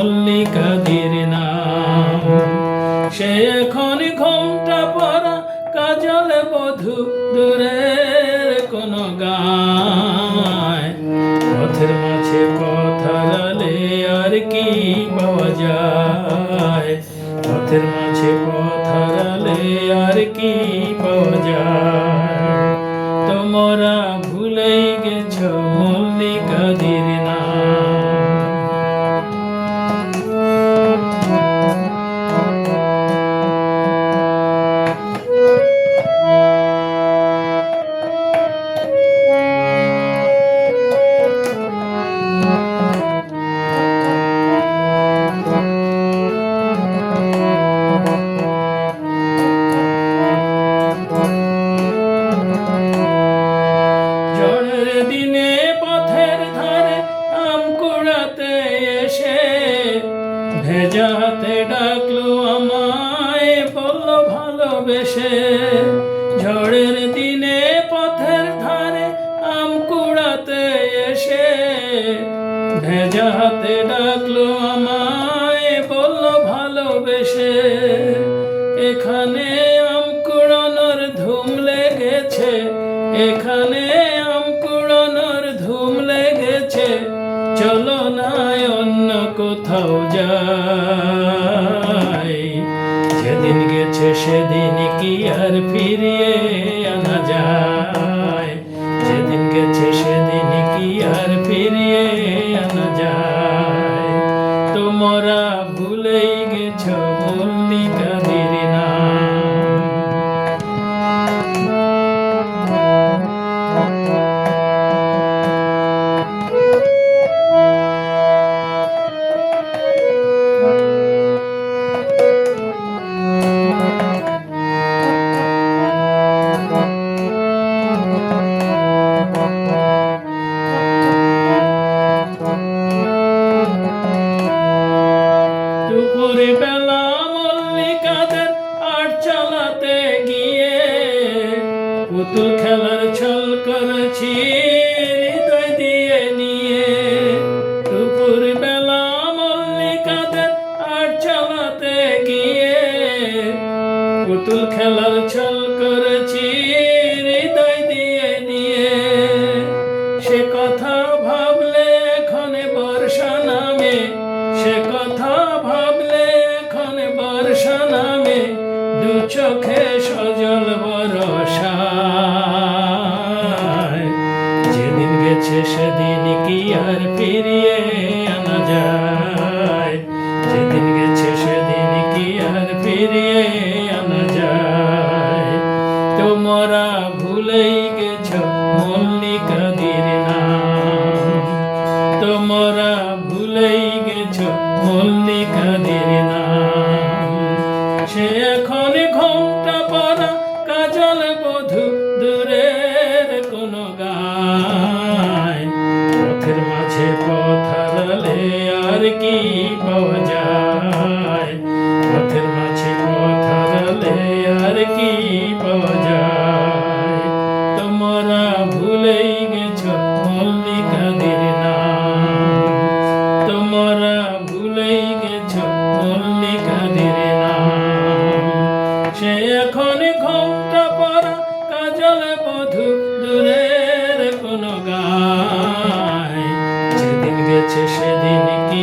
মল্লিকাদের নাম। সে এখন ঘোমটা পরা কাজলে বধু দূরের কোন গায়। পথের মাঝে পথ হারালে আর কি পাওয়া যায়? পথের মাঝে পথ হারালে আর কি ভেজাতে ডাকলো আমায়, বলল, ভালোবেসে ঝড়ের দিনে পথের ধারে আম কুড়াতে এসে। ভেজাতে ডাকলো আমায়, বলল, ভালোবেসে এখানে আম কুড়ানোর ধুম লেগেছে, এখানে কোথাও যায়? যেদিন গেছে সেদিন কি আর ফিরিয়ে পুতুল খেলার ছল করেছি, হৃদয় দিয়ে নিয়ে। দুপুর বেলা মল্লিকাদের আর চালাতে গিয়ে পুতুল খেলার ছল করেছি, হৃদয় দিয়ে নিয়ে। সে কথা চোখে সজল বরসায় যেদিন গেছে সেদিন কি আর ফিরিয়ে আনা যায়? যেদিন গেছে সেদিন কি আর ফিরিয়ে আনা যায়? তোমরা ভুলেই গেছ মল্লিকাদের আর কি পাওয়া যায় পথের মাঝে পথ হারালে আর কি পাওয়া যায় তোমরা ভুলেই গেছ মল্লিকাদের নাম। তোমরা ভুলেই গেছ মল্লিকাদের নাম। সে এখন ঘোমটা পরা কাজল বধু দূরের কোন গায় যেদিন গেছে সেদিন কি